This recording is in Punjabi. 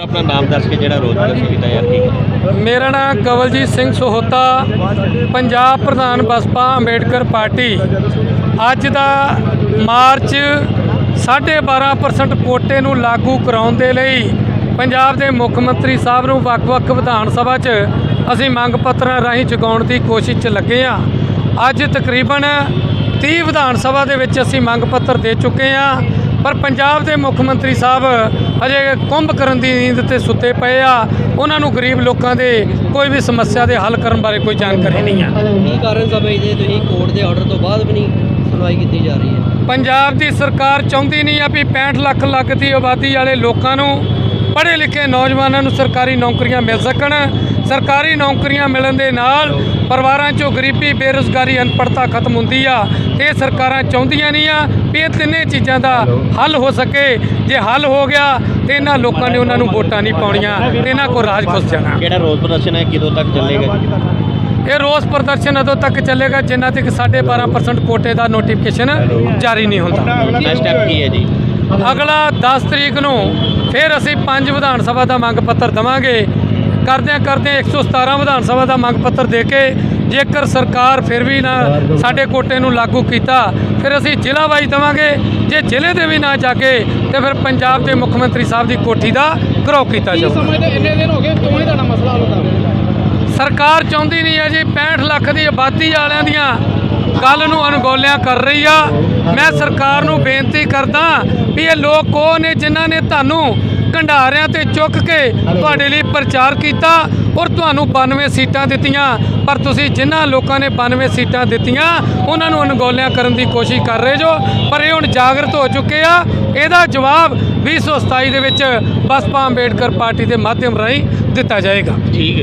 ਸਰ ਆਪਣਾ ਨਾਮ ਦੱਸ ਕੇ ਜਿਹੜਾ ਰੋਜ਼ ਪ੍ਰਦਰਸ਼ਨ ਕੀਤਾ ਯਾਰ ਕੀ ਮੇਰਾ ਨਾਮ ਕਵਲਜੀਤ ਸਿੰਘ ਸੋਹਤਾ, ਪੰਜਾਬ ਪ੍ਰਧਾਨ ਬਸਪਾ ਅੰਬੇਡਕਰ ਪਾਰਟੀ। ਅੱਜ ਦਾ ਮਾਰਚ 12.5% ਕੋਟੇ ਨੂੰ ਲਾਗੂ ਕਰਾਉਣ ਦੇ ਲਈ ਪੰਜਾਬ ਦੇ ਮੁੱਖ ਮੰਤਰੀ ਸਾਹਿਬ ਨੂੰ ਵੱਖ-ਵੱਖ ਵਿਧਾਨ ਸਭਾ 'ਚ ਅਸੀਂ ਮੰਗ ਪੱਤਰਾਂ ਰਾਹੀਂ ਚੁਕਾਉਣ ਦੀ ਕੋਸ਼ਿਸ਼ 'ਚ ਲੱਗੇ ਆ ਅੱਜ ਤਕਰੀਬਨ 30 ਵਿਧਾਨ ਸਭਾ ਦੇ ਵਿੱਚ ਅਸੀਂ ਮੰਗ ਪੱਤਰ ਦੇ ਚੁੱਕੇ ਆ ਪਰ ਪੰਜਾਬ ਦੇ ਮੁੱਖ ਮੰਤਰੀ ਸਾਹਿਬ ਅਜੇ ਕੁੰਭ ਕਰਨ ਦੀ ਨੀਂਦ ਤੇ ਸੁੱਤੇ ਪਏ ਆ। ਉਹਨਾਂ ਨੂੰ ਗਰੀਬ ਲੋਕਾਂ ਦੇ ਕੋਈ ਵੀ ਸਮੱਸਿਆ ਦੇ ਹੱਲ ਕਰਨ ਬਾਰੇ ਕੋਈ ਜਾਣਕਾਰੀ ਨਹੀਂ ਆ। ਕੀ ਕਾਰਨ ਸਮਝਦੇ ਤੁਸੀਂ ਕੋਰਟ ਦੇ ਆਰਡਰ ਤੋਂ ਬਾਅਦ ਵੀ ਨਹੀਂ ਸੁਣਵਾਈ ਕੀਤੀ ਜਾ ਰਹੀ ਹੈ। ਪੰਜਾਬ ਦੀ ਸਰਕਾਰ ਚਾਹੁੰਦੀ ਨਹੀਂ ਆ ਵੀ 65 ਲੱਖ ਲੱਖ ਦੀ ਆਬਾਦੀ ਵਾਲੇ ਲੋਕਾਂ ਨੂੰ ਪੜ੍ਹੇ ਲਿਖੇ ਨੌਜਵਾਨਾਂ ਨੂੰ ਸਰਕਾਰੀ ਨੌਕਰੀਆਂ ਮਿਲ ਸਕਣ। ਸਰਕਾਰੀ ਨੌਕਰੀਆਂ ਮਿਲਣ ਦੇ ਨਾਲ ਪਰਿਵਾਰਾਂ 'ਚੋਂ ਗਰੀਬੀ ਬੇਰੁਜ਼ਗਾਰੀ ਅਨਪੜ੍ਹਤਾ ਖਤਮ ਹੁੰਦੀ ਆ ਤੇ ਇਹ ਸਰਕਾਰਾਂ ਚਾਹੁੰਦੀਆਂ ਨਹੀਂ ਆ ਵੀ ਇਹ ਤਿੰਨੇ ਚੀਜ਼ਾਂ ਦਾ ਹੱਲ ਹੋ ਸਕੇ। ਜੇ ਹੱਲ ਹੋ ਗਿਆ ਤੇ ਇਹਨਾਂ ਲੋਕਾਂ ਨੇ ਉਹਨਾਂ ਨੂੰ ਵੋਟਾਂ ਨਹੀਂ ਪਾਉਣੀਆਂ ਤੇ ਇਹਨਾਂ ਕੋਲ ਰਾਜ ਖੁੱਸ ਜਾਣਾ। ਕਿਹੜਾ ਰੋਜ਼ ਪ੍ਰਦਰਸ਼ਨ ਹੈ? ਕਿਦੋਂ ਤੱਕ ਚੱਲੇਗਾ ਇਹ ਰੋਸ ਪ੍ਰਦਰਸ਼ਨ ਉਦੋਂ ਤੱਕ ਚੱਲੇਗਾ ਜਿੰਨਾ ਤੱਕ 12.5% ਕੋਟੇ ਦਾ ਨੋਟੀਫਿਕੇਸ਼ਨ ਜਾਰੀ ਨਹੀਂ ਹੁੰਦਾ। ਅਗਲਾ ਸਟੈਪ ਕੀ ਹੈ ਜੀ? ਅਗਲਾ 10 ਤਰੀਕ ਨੂੰ ਫਿਰ ਅਸੀਂ ਪੰਜ ਵਿਧਾਨ ਸਭਾ ਦਾ ਮੰਗ ਪੱਤਰ ਦਵਾਂਗੇ। ਕਰਦਿਆਂ ਕਰਦਿਆਂ 117 ਵਿਧਾਨ ਸਭਾ ਦਾ ਮੰਗ ਪੱਤਰ ਦੇ ਕੇ ਜੇਕਰ ਸਰਕਾਰ ਫਿਰ ਵੀ ਨਾ ਸਾਡੇ ਕੋਟੇ ਨੂੰ ਲਾਗੂ ਕੀਤਾ ਫਿਰ ਅਸੀਂ ਜ਼ਿਲ੍ਹਾ ਵਾਈਜ਼ ਦਵਾਂਗੇ। ਜੇ ਜ਼ਿਲ੍ਹੇ ਦੇ ਵੀ ਨਾ ਜਾਗੇ ਤੇ ਫਿਰ ਪੰਜਾਬ ਦੇ ਮੁੱਖ ਮੰਤਰੀ ਸਾਹਿਬ ਦੀ ਕੋਠੀ ਦਾ ਘਰੋ ਕੀਤਾ ਜਾਊਗਾ। ਸਮਝਦੇ ਇੰਨੇ ਦਿਨ ਹੋ ਗਏ ਕਿਉਂ ਨਹੀਂ ਤੁਹਾਡਾ ਮਸਲਾ ਹੱਲ ਹੁੰਦਾ? ਸਰਕਾਰ ਚਾਹੁੰਦੀ ਨਹੀਂ ਹੈ ਜੀ 65 ਲੱਖ ਦੀ ਆਬਾਦੀ ਵਾਲਿਆਂ ਦੀਆਂ। ਗੱਲ ਨੂੰ ਅਣਗੌਲਿਆਂ ਕਰ ਰਹੀ ਆ। ਮੈਂ ਸਰਕਾਰ ਨੂੰ ਬੇਨਤੀ ਕਰਦਾ ਵੀ ਇਹ ਲੋਕ ਕੋ ਨੇ ਜਿਨ੍ਹਾਂ ਨੇ ਤੁਹਾਨੂੰ ਕੰਢਾਰਿਆਂ ਤੇ ਚੁੱਕ ਕੇ ਤੁਹਾਡੇ ਲਈ ਪ੍ਰਚਾਰ ਕੀਤਾ ਔਰ ਤੁਹਾਨੂੰ 92 ਸੀਟਾਂ ਦਿੱਤੀਆਂ। ਪਰ ਤੁਸੀਂ ਜਿਨ੍ਹਾਂ ਲੋਕਾਂ ਨੇ 92 ਸੀਟਾਂ ਦਿੱਤੀਆਂ, ਉਹਨਾਂ ਨੂੰ ਅਣਗੌਲਿਆਂ ਕਰਨ ਦੀ ਕੋਸ਼ਿਸ਼ ਕਰ ਰਹੇ ਜੋ। ਪਰ ਇਹ ਹੁਣ ਜਾਗਰਤ ਹੋ ਚੁੱਕੇ ਆ। ਇਹਦਾ ਜਵਾਬ 2027 ਦੇ ਵਿੱਚ ਬਸਪਾ ਅੰਬੇਡਕਰ ਪਾਰਟੀ ਦੇ ਮਾਧਿਅਮ ਰਾਹੀਂ ਦਿੱਤਾ ਜਾਏਗਾ। ਠੀਕ ਹੈ।